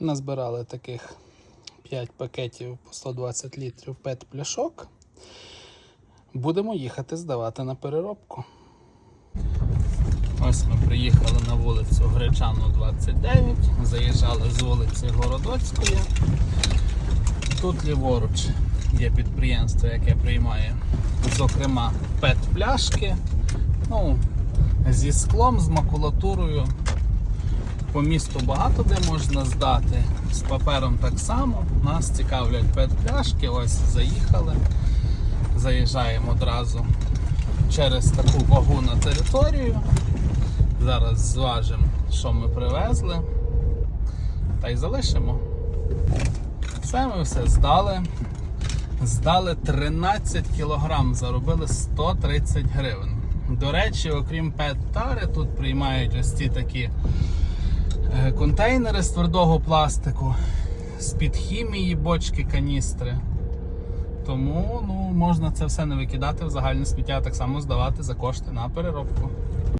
Назбирали таких 5 пакетів по 120 літрів пет пляшок. Будемо їхати здавати на переробку. Ось ми приїхали на вулицю Гречану 29, заїжджали з вулиці Городоцької. Тут ліворуч є підприємство, яке приймає, зокрема, пет-пляшки. Ну, зі склом, з макулатурою. По місту багато де можна здати. З папером так само. Нас цікавлять пет-пляшки. Ось заїхали. Заїжджаємо одразу через таку вагу на територію. Зараз зважимо, що ми привезли. Та й залишимо. Все, ми все здали. Здали 13 кілограм, заробили 130 гривень. До речі, окрім пет-тари, тут приймають ось ці такі контейнери з твердого пластику, з-під хімії, бочки, каністри. Тому ну, можна це все не викидати в загальне сміття, а так само здавати за кошти на переробку.